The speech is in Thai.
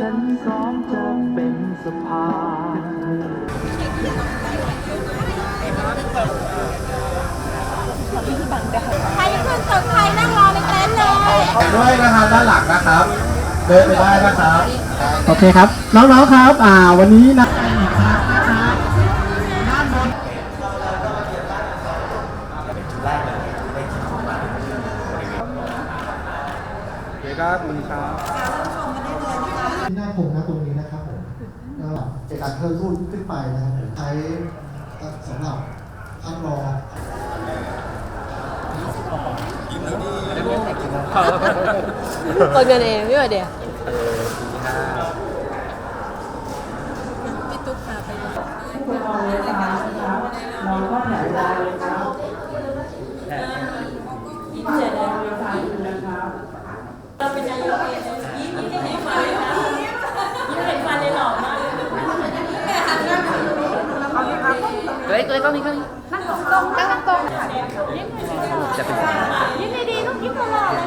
ฉันสองจะเป็นสะพาใครจะขึ้นตึกใครนั่งรอในเต็นท์เลย ด้วยนะครับด้านหลังนะครับ เดินไปได้นะครับ โอเคครับ น้องๆครับ อ่า วันนี้นะ โอเคครับคุณครับ ที่หน้าผมนะตรงนี้นะครับผมก็จะการเพิ่มรุ่นขึ้นไปนะครับผมใช้สำหรับท่านรองคนกันเองไม่ว่าเดียวพี่ตุ๊กพาไปเฮ้ยเฮ้ยตัวกล้องนี่กล้องนี่นั่งตรงตรงนั่งตรงยิ้มดียิ้มดีลูกยิ้มตลอดเลย